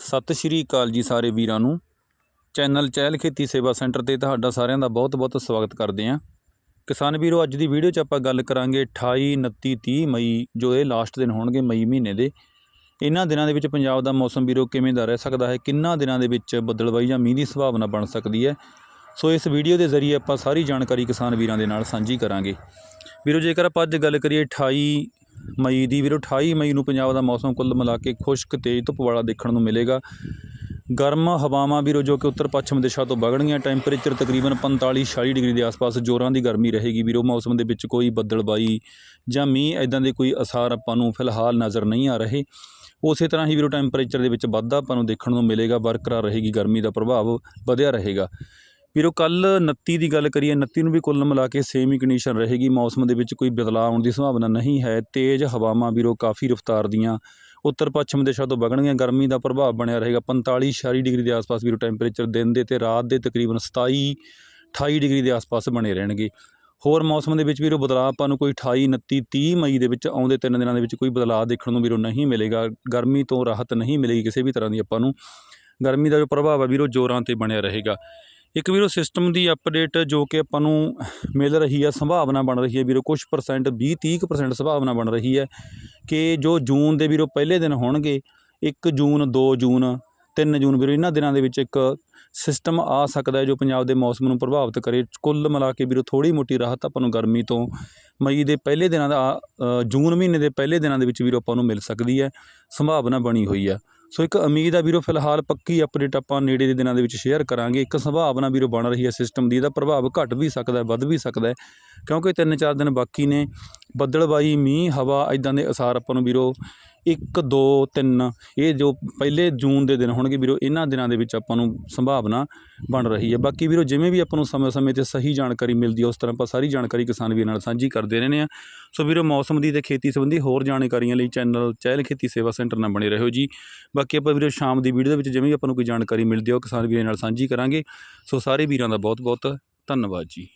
ਸਤਿ ਸ਼੍ਰੀ ਅਕਾਲ ਜੀ ਸਾਰੇ ਵੀਰਾਂ ਨੂੰ। ਚੈਨਲ ਚਹਿਲ ਖੇਤੀ ਸੇਵਾ ਸੈਂਟਰ ਤੇ ਤੁਹਾਡਾ ਸਾਰਿਆਂ ਦਾ ਬਹੁਤ-ਬਹੁਤ ਸਵਾਗਤ ਕਰਦੇ ਹਾਂ। ਕਿਸਾਨ ਵੀਰੋ, ਅੱਜ ਦੀ ਵੀਡੀਓ 'ਚ ਆਪਾਂ ਗੱਲ ਕਰਾਂਗੇ 28 29 30 ਮਈ, ਜੋ ਇਹ ਲਾਸਟ ਦਿਨ ਹੋਣਗੇ ਮਈ ਮਹੀਨੇ ਦੇ। ਇਹਨਾਂ ਦਿਨਾਂ ਦੇ ਵਿੱਚ ਪੰਜਾਬ ਦਾ ਮੌਸਮ ਵੀਰੋ ਕਿਵੇਂ ਦਾ ਰਹਿ ਸਕਦਾ ਹੈ, ਕਿੰਨਾ ਦਿਨਾਂ ਦੇ ਵਿੱਚ ਬੱਦਲਬਾਈ ਜਾਂ ਮੀਂਹ ਦੀ ਸੰਭਾਵਨਾ ਬਣ ਸਕਦੀ ਹੈ? ਸੋ ਇਸ ਵੀਡੀਓ ਦੇ ਜ਼ਰੀਏ ਆਪਾਂ ਸਾਰੀ ਜਾਣਕਾਰੀ ਕਿਸਾਨ ਵੀਰਾਂ ਦੇ ਨਾਲ ਸਾਂਝੀ ਕਰਾਂਗੇ। ਵੀਰੋ, ਜੇਕਰ ਆਪਾਂ ਅੱਜ ਗੱਲ ਕਰੀਏ 28 ਮਈ ਦੀ ਵੀਰੋ 28 ਮਈ ਨੂੰ ਪੰਜਾਬ ਦਾ ਮੌਸਮ ਕੁੱਲ ਮਿਲਾ ਕੇ ਖੁਸ਼ਕ ਤੇਜ਼ ਧੁੱਪ ਵਾਲਾ ਦੇਖਣ ਨੂੰ ਮਿਲੇਗਾ। ਗਰਮ ਹਵਾਵਾਂ ਵੀਰੋ, ਜੋ ਕਿ ਉੱਤਰ ਪੱਛਮ ਦਿਸ਼ਾ ਤੋਂ ਵਗਣਗੀਆਂ, ਟੈਂਪਰੇਚਰ ਤਕਰੀਬਨ 45 46 ਡਿਗਰੀ ਦੇ ਆਸ-ਪਾਸ ਜੋਰਾਂ ਦੀ ਗਰਮੀ ਰਹੇਗੀ ਵੀਰੋ। ਮੌਸਮ ਦੇ ਵਿੱਚ ਕੋਈ ਬੱਦਲਬਾਈ ਜਾਂ ਮੀਂਹ ਇਦਾਂ ਦੇ ਕੋਈ ਅਸਾਰ ਆਪਾਂ ਨੂੰ ਫਿਲਹਾਲ ਨਜ਼ਰ ਨਹੀਂ ਆ ਰਹੇ। ਉਸੇ ਤਰ੍ਹਾਂ ਹੀ ਵੀਰੋ, ਟੈਂਪਰੇਚਰ ਦੇ ਵਿੱਚ ਵਾਧਾ ਆਪਾਂ ਨੂੰ ਦੇਖਣ ਨੂੰ ਮਿਲੇਗਾ। ਬਰਕਰਾਰ ਰਹੇਗੀ ਗਰਮੀ ਦਾ ਪ੍ਰਭਾਵ, ਵਧਿਆ ਰਹੇਗਾ। ਵੀਰੋ ਕੱਲ 29 ਦੀ ਗੱਲ ਕਰੀਏ 29 ਨੂੰ ਵੀ ਕੁੱਲ ਮਿਲਾ ਕੇ ਸੇਮ ਹੀ ਕੰਡੀਸ਼ਨ ਰਹੇਗੀ। ਮੌਸਮ ਦੇ ਵਿੱਚ ਕੋਈ ਬਦਲਾਅ ਆਉਣ ਦੀ ਸੰਭਾਵਨਾ ਨਹੀਂ ਹੈ। ਤੇਜ਼ ਹਵਾਵਾਂ ਵੀਰੋ, ਕਾਫੀ ਰਫ਼ਤਾਰ ਦੀਆਂ। ਉੱਤਰ ਪੱਛਮ ਦਿਸ਼ਾ ਤੋਂ ਵਗਣਗੀਆਂ। ਗਰਮੀ ਦਾ ਪ੍ਰਭਾਵ ਬਣਿਆ ਰਹੇਗਾ। 45 46 ਡਿਗਰੀ ਦੇ ਆਸ-ਪਾਸ ਵੀਰੋ ਟੈਂਪਰੇਚਰ ਦਿਨ ਦੇ ਤੇ ਰਾਤ ਦੇ ਤਕਰੀਬਨ 27 28 ਡਿਗਰੀ ਦੇ ਆਸ-ਪਾਸ ਬਣੇ ਰਹਿਣਗੇ। ਹੋਰ ਮੌਸਮ ਦੇ ਵਿੱਚ ਵੀਰੋ, ਬਦਲਾਅ ਆਪਾਂ ਨੂੰ ਕੋਈ 28 29 30 ਮਈ ਦੇ ਵਿੱਚ ਆਉਂਦੇ ਤਿੰਨ ਦਿਨਾਂ ਦੇ ਵਿੱਚ ਕੋਈ ਬਦਲਾਅ ਦੇਖਣ ਨੂੰ ਵੀਰੋ ਨਹੀਂ ਮਿਲੇਗਾ। ਗਰਮੀ ਤੋਂ ਰਾਹਤ ਨਹੀਂ ਮਿਲੇਗੀ ਕਿਸੇ ਵੀ ਤਰ੍ਹਾਂ ਦੀ ਆਪਾਂ ਨੂੰ। ਗਰਮੀ ਦਾ ਜੋ ਪ੍ਰਭਾਵ ਹੈ ਵੀਰੋ, ਜ਼ੋਰਾਂ ਤੇ ਬਣਿਆ ਰਹੇਗਾ। ਇੱਕ ਵੀਰੋ ਸਿਸਟਮ ਦੀ ਅਪਡੇਟ ਜੋ ਕਿ ਆਪਾਂ ਨੂੰ ਮਿਲ ਰਹੀ ਹੈ ਸੰਭਾਵਨਾ ਬਣ ਰਹੀ ਹੈ ਵੀਰੋ ਕੁਝ ਪਰਸੈਂਟ 20 30% ਪਰਸੈਂਟ ਸੰਭਾਵਨਾ ਬਣ ਰਹੀ ਹੈ ਕਿ ਜੋ ਜੂਨ ਦੇ ਵੀਰੋ ਪਹਿਲੇ ਦਿਨ ਹੋਣਗੇ 1 ਜੂਨ 2 ਜੂਨ 3 ਜੂਨ ਵੀਰੋ ਇਹਨਾਂ ਦਿਨਾਂ ਦੇ ਵਿੱਚ ਇੱਕ ਸਿਸਟਮ ਆ ਸਕਦਾ ਹੈ ਜੋ ਪੰਜਾਬ ਦੇ ਮੌਸਮ ਨੂੰ ਪ੍ਰਭਾਵਿਤ ਕਰੇ। ਕੁੱਲ ਮਿਲਾ ਕੇ ਵੀਰੋ ਥੋੜੀ ਮੋਟੀ ਰਾਹਤ ਆਪਾਂ ਨੂੰ ਗਰਮੀ ਤੋਂ ਮਈ ਦੇ ਪਹਿਲੇ ਦਿਨਾਂ ਦਾ ਅ, ਜੂਨ ਮਹੀਨੇ ਦੇ ਪਹਿਲੇ ਦਿਨਾਂ ਦੇ ਵਿੱਚ ਵੀਰੋ ਆਪਾਂ ਨੂੰ ਮਿਲ ਸਕਦੀ ਹੈ ਸੰਭਾਵਨਾ ਬਣੀ ਹੋਈ ਹੈ ਸੋ ਇੱਕ ਉਮੀਦ ਆ ਵੀਰੋ, ਫਿਲਹਾਲ ਪੱਕੀ ਅਪਡੇਟ ਆਪਾਂ ਨੇੜੇ ਦੇ ਦਿਨਾਂ ਦੇ ਵਿੱਚ ਸ਼ੇਅਰ ਕਰਾਂਗੇ। ਇੱਕ ਸੰਭਾਵਨਾ ਵੀਰੋ ਬਣ ਰਹੀ ਹੈ ਸਿਸਟਮ ਦੀ, ਇਹਦਾ ਪ੍ਰਭਾਵ ਘਟ ਵੀ ਸਕਦਾ, ਵੱਧ ਵੀ ਸਕਦਾ ਕਿਉਂਕਿ ਤਿੰਨ ਚਾਰ ਦਿਨ ਬਾਕੀ ਨੇ, ਬੱਦਲਬਾਈ, ਮੀਂਹ, ਹਵਾ ਇਦਾਂ ਦੇ ਅਸਾਰ ਆਪਾਂ ਨੂੰ ਵੀਰੋ 1 2 3 ਇਹ ਜੋ ਪਹਿਲੇ ਜੂਨ ਦੇ ਦਿਨ ਹੋਣਗੇ ਵੀਰੋ, ਇਹਨਾਂ ਦਿਨਾਂ ਦੇ ਵਿੱਚ ਆਪਾਂ ਨੂੰ ਸੰਭਾਵਨਾ ਬਣ ਰਹੀ ਹੈ। ਬਾਕੀ ਵੀਰੋ, ਜਿਵੇਂ ਵੀ ਆਪਾਂ ਨੂੰ ਸਮੇਂ-ਸਮੇਂ ਤੇ ਸਹੀ ਜਾਣਕਾਰੀ ਮਿਲਦੀ ਹੈ, ਉਸ ਤਰ੍ਹਾਂ ਆਪਾਂ ਸਾਰੀ ਜਾਣਕਾਰੀ ਕਿਸਾਨ ਵੀਰਾਂ ਨਾਲ ਸਾਂਝੀ ਕਰਦੇ ਰਹਿੰਦੇ ਆ ਸੋ ਵੀਰੋ, ਮੌਸਮ ਦੀ ਤੇ ਖੇਤੀ ਸੰਬੰਧੀ ਹੋਰ ਜਾਣਕਾਰੀਆਂ ਲਈ ਚੈਨਲ ਚਹਿਲ ਖੇਤੀ ਸੇਵਾ ਸੈਂਟਰ ਨਾਲ ਬਣੇ ਰਹੋ ਜੀ। ਬਾਕੀ ਆਪਾਂ ਵੀਰੋ, ਸ਼ਾਮ ਦੀ ਵੀਡੀਓ ਦੇ ਵਿੱਚ ਜਿਵੇਂ ਵੀ ਆਪਾਂ ਨੂੰ ਕੋਈ ਜਾਣਕਾਰੀ ਮਿਲਦੀ ਹੈ, ਉਹ ਕਿਸਾਨ ਵੀਰਾਂ ਨਾਲ ਸਾਂਝੀ ਕਰਾਂਗੇ। ਸੋ ਸਾਰੇ ਵੀਰਾਂ ਦਾ ਬਹੁਤ-ਬਹੁਤ ਧੰਨਵਾਦ ਜੀ।